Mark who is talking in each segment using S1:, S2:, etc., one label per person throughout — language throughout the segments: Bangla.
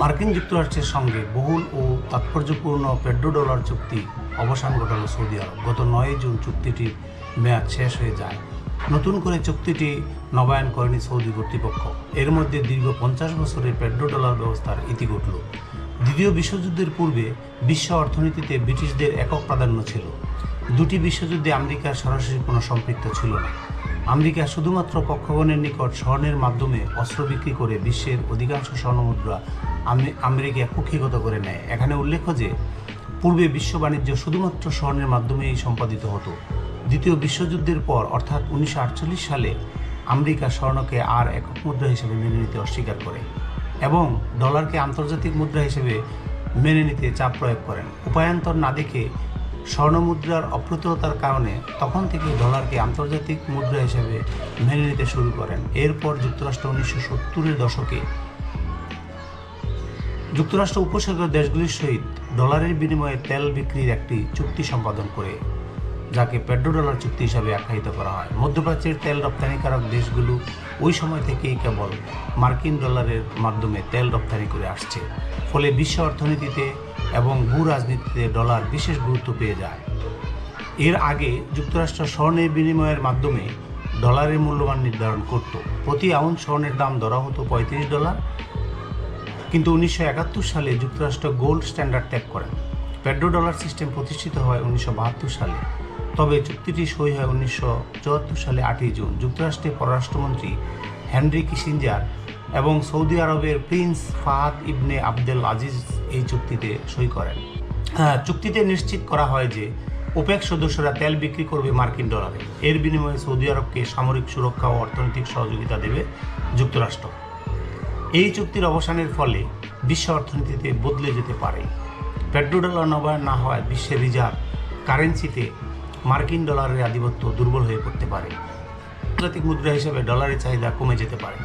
S1: মার্কিন যুক্তরাষ্ট্রের সঙ্গে বহুল ও তাৎপর্যপূর্ণ পেড্রো ডলার চুক্তি অবসান ঘটালো সৌদি আরব। গত নয় জুন চুক্তিটির মেয়াদ শেষ হয়ে যায়। নতুন করে চুক্তিটি নবায়ন করেনি সৌদি কর্তৃপক্ষ। এর মধ্যে দীর্ঘ পঞ্চাশ বছরের পেড্রো ডলার ব্যবস্থার ইতি ঘটল। দ্বিতীয় বিশ্বযুদ্ধের পূর্বে বিশ্ব অর্থনীতিতে ব্রিটিশদের একক প্রাধান্য ছিল। দুটি বিশ্বযুদ্ধে আমেরিকার সরাসরি কোনো সম্পৃক্ত ছিল না। আমেরিকা শুধুমাত্র পক্ষগণের নিকট স্বর্ণের মাধ্যমে অস্ত্র বিক্রি করে বিশ্বের অধিকাংশ স্বর্ণমুদ্রা আমে- আমেরিকা কুক্ষিগত করে নেয়। এখানে উল্লেখ্য যে, পূর্বে বিশ্ব বাণিজ্য শুধুমাত্র স্বর্ণের মাধ্যমেই সম্পাদিত হতো। দ্বিতীয় বিশ্বযুদ্ধের পর, অর্থাৎ উনিশশো আটচল্লিশ সালে, আমেরিকা স্বর্ণকে আর একক মুদ্রা হিসেবে মেনে নিতে অস্বীকার করে এবং ডলারকে আন্তর্জাতিক মুদ্রা হিসেবে মেনে নিতে চাপ প্রয়োগ করেন। উপায়ান্তর না দেখে স্বর্ণমুদ্রার অপ্রতুলতার কারণে তখন থেকে ডলারকে আন্তর্জাতিক মুদ্রা হিসেবে মেনে নিতে শুরু করেন। এরপর যুক্তরাষ্ট্র উনিশশো সত্তরের দশকে যুক্তরাষ্ট্র উপসাগর দেশগুলির সহিত ডলারের বিনিময়ে তেল বিক্রির একটি চুক্তি সম্পাদন করে। যাকে পেড্রো ডলার চুক্তি হিসাবে আখ্যায়িত করা হয়। মধ্যপ্রাচ্যের তেল রপ্তানিকারক দেশগুলো ওই সময় থেকেই কেবল মার্কিন ডলারের মাধ্যমে তেল রপ্তানি করে আসছে। ফলে বিশ্ব অর্থনীতিতে এবং ভূ রাজনীতিতে ডলার বিশেষ গুরুত্ব পেয়ে যায়। এর আগে যুক্তরাষ্ট্র স্বর্ণের বিনিময়ের মাধ্যমে ডলারের মূল্যমান নির্ধারণ করত। প্রতি আউন্স স্বর্ণের দাম ধরা হতো পঁয়ত্রিশ ডলার। কিন্তু উনিশশো একাত্তর সালে যুক্তরাষ্ট্র গোল্ড স্ট্যান্ডার্ড ত্যাগ করেন। পেড্রো ডলার সিস্টেম প্রতিষ্ঠিত হয় উনিশশো বাহাত্তর সালে। তবে চুক্তিটি সই হয় উনিশশো চুয়াত্তর সালে আটই জুন। যুক্তরাষ্ট্রের পররাষ্ট্রমন্ত্রী হেনরি কিসিঞ্জার এবং সৌদি আরবের prince Fahad ibn Abdel Aziz এই চুক্তিতে সই করেন। হ্যাঁ, চুক্তিতে নিশ্চিত করা হয় যে ওপেক সদস্যরা তেল বিক্রি করবে মার্কিন ডলারে। এর বিনিময়ে সৌদি আরবকে সামরিক সুরক্ষা ও অর্থনৈতিক সহযোগিতা দেবে যুক্তরাষ্ট্র। এই চুক্তির অবসানের ফলে বিশ্ব অর্থনীতিতে বদলে যেতে পারে। পেট্রো ডলার নবায়ন না হওয়ায় বিশ্বের রিজার্ভ কারেন্সিতে মার্কিন ডলারের আধিপত্য দুর্বল হয়ে পড়তে পারে। আন্তর্জাতিক মুদ্রা হিসেবে ডলারের চাহিদা কমে যেতে পারে।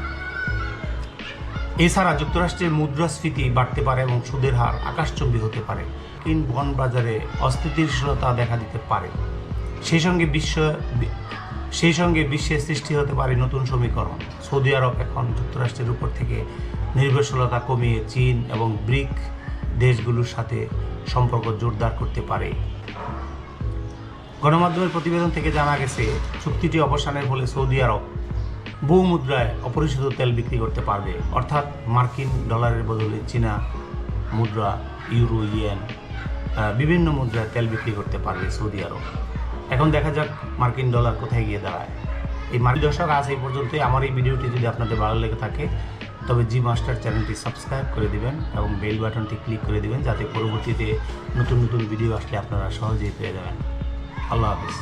S1: এছাড়া যুক্তরাষ্ট্রের মুদ্রাস্ফীতি বাড়তে পারে এবং সুদের হার আকাশচুম্বী হতে পারে। কিন বন বাজারে অস্থিতিশীলতা দেখা দিতে পারে। সেই সঙ্গে বিশ্ব সেই সঙ্গে বিশ্বে সৃষ্টি হতে পারে নতুন সমীকরণ। সৌদি আরব এখন যুক্তরাষ্ট্রের উপর থেকে নির্ভরশীলতা কমিয়ে চীন এবং ব্রিক দেশগুলোর সাথে সম্পর্ক জোরদার করতে পারে। গণমাধ্যমের প্রতিবেদন থেকে জানা গেছে, চুক্তিটি অবসানের ফলে সৌদি আরব বহু মুদ্রায় অপরিশোধিত তেল বিক্রি করতে পারবে। অর্থাৎ মার্কিন ডলারের বদলে চীনা মুদ্রা, ইউরো, ইয়েন বিভিন্ন মুদ্রায় তেল বিক্রি করতে পারবে সৌদি আরব। এখন দেখা যাক মার্কিন ডলার কোথায় গিয়ে দাঁড়ায়। এই মার্কিন দর্শক, আজ এই পর্যন্তই। আমার এই ভিডিওটি যদি আপনাদের ভালো লেগে থাকে, তবে জি মাস্টার চ্যানেলটি সাবস্ক্রাইব করে দিবেন এবং বেল বাটনটি ক্লিক করে দিবেন, যাতে পরবর্তীতে নতুন নতুন ভিডিও আসলে আপনারা সহজেই পেয়ে যাবেন। আল্লাহ হাফিজ।